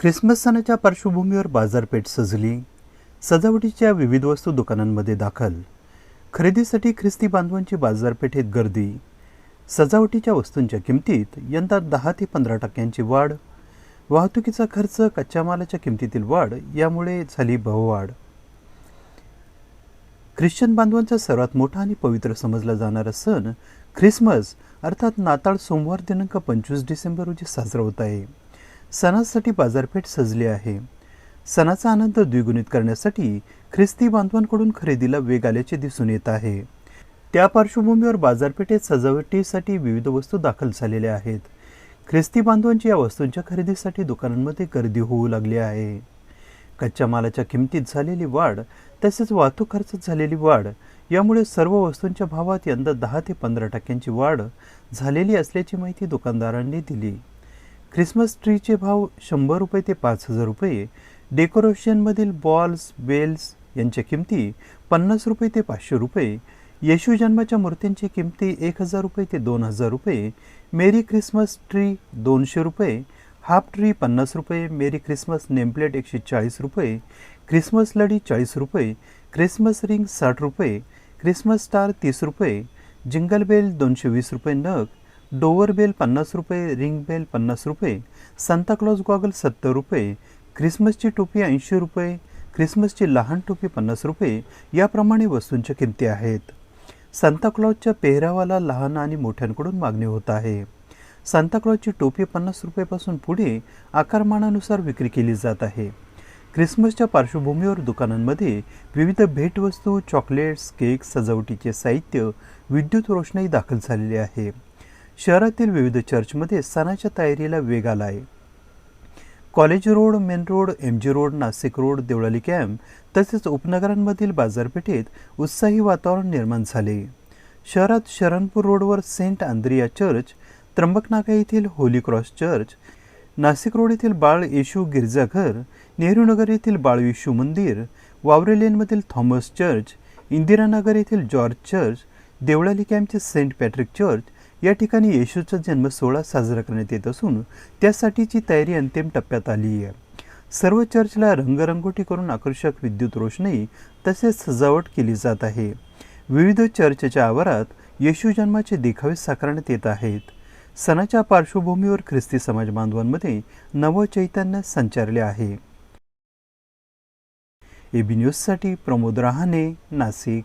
Christmas सणाच्या पार्श्वभूमीवर बाजारपेठ सजली. सजावटीच्या विविध वस्तू दुकानांमध्ये दाखल. खरेदीसाठी ख्रिस्ती बांधवांची बाजारपेठेत गर्दी. सजावटीच्या वस्तूंच्या किमतीत यंदा दहा ते पंधरा टक्क्यांची वाढ. वाहतुकीचा खर्च कच्च्या मालाच्या किमतीतील वाढ यामुळे झाली भाववाढ ख्रिश्चन बांधवांचा सर्वात मोठा आणि पवित्र समजला जाणारा सण ख्रिसमस अर्थात नाताळ सोमवार दिनांक पंचवीस डिसेंबर रोजी साजरा होत आहे. सणासाठी बाजारपेठ सजली आहे. सणाचा आनंद द्विगुणित करण्यासाठी ख्रिस्ती बांधवांकडून खरेदीला वेग आल्याचे दिसून येत आहे. त्या पार्श्वभूमीवर बाजारपेठेत सजावटीसाठी विविध वस्तू दाखल झालेल्या आहेत. ख्रिस्ती बांधवांची या वस्तूंच्या खरेदीसाठी दुकानांमध्ये गर्दी होऊ लागली आहे. कच्च्या मालाच्या किमतीत झालेली वाढ तसेच वाहतूक खर्चात झालेली वाढ यामुळे सर्व वस्तूंच्या भावात यंदा दहा ते पंधरा टक्क्यांची वाढ झालेली असल्याची माहिती दुकानदारांनी दिली. ख्रिसमस ट्रीचे भाव शंभर रुपये ते पाच हजार रुपये. डेकोरेशनमधील बॉल्स बेल्स यांच्या किमती पन्नास रुपये ते पाचशे रुपये. येशू जन्माच्या मूर्त्यांची किमती एक हजार रुपये ते दोन हजार रुपये. मेरी ख्रिसमस ट्री दोनशे रुपये. हाफ ट्री पन्नास रुपये. मेरी ख्रिसमस नेमप्लेट एकशे चाळीस रुपये. ख्रिसमस लढी चाळीस रुपये. ख्रिसमस रिंग साठ रुपये. ख्रिसमस स्टार तीस रुपये. जिंगल बेल दोनशे वीस रुपये नग. डोवर बेल पन्नास रुपये रिंग बेल पन्नास रुपये सांताक्लॉज गॉगल सत्तर रुपये ख्रिसमसची टोपी ऐंशी रुपये ख्रिसमसची लहान टोपी पन्नास रुपये याप्रमाणे वस्तूंच्या किमती आहेत. सांताक्लॉजच्या पेहरावाला लहान आणि मोठ्यांकडून मागणी होत आहे. सांताक्लॉजची टोपी पन्नास रुपयेपासून पुढे आकारमानानुसार विक्री केली जात आहे. ख्रिसमसच्या पार्श्वभूमीवर दुकानांमध्ये विविध भेटवस्तू चॉकलेट्स केक सजावटीचे साहित्य विद्युत रोषणाई दाखल झालेली आहे. शहरातील विविध चर्चमध्ये सणाच्या तयारीला वेग आला आहे. College road main road M G road Nashik road Deolali camp तसेच उपनगरांमधील बाजारपेठेत उत्साही वातावरण निर्माण झाले. शहरात शरणपूर रोडवर सेंट आंद्रिया चर्च त्र्यंबकनाका येथील Holy Cross church Nashik road येथील बाळ येशू गिरजाघर नेहरूनगर येथील बाळ येशू मंदिर वावरे लेनमधील थॉमस चर्च इंदिरानगर येथील जॉर्ज चर्च देवळाली कॅम्पचे सेंट पॅट्रिक चर्च या ठिकाणी येशूचा जन्म सोहळा साजरा करण्यात येत असून त्यासाठीची तयारी अंतिम टप्प्यात आली आहे. सर्व चर्चला रंगरंगोटी करून आकर्षक विद्युत रोषणाई तसेच सजावट केली जात आहे. विविध चर्चच्या आवारात येशू जन्माचे देखावे साकारण्यात येत आहेत. सणाच्या पार्श्वभूमीवर ख्रिस्ती समाज बांधवांमध्ये नवचैतन्य संचारले आहे. एबी न्यूजसाठी प्रमोद रहाणे नाशिक.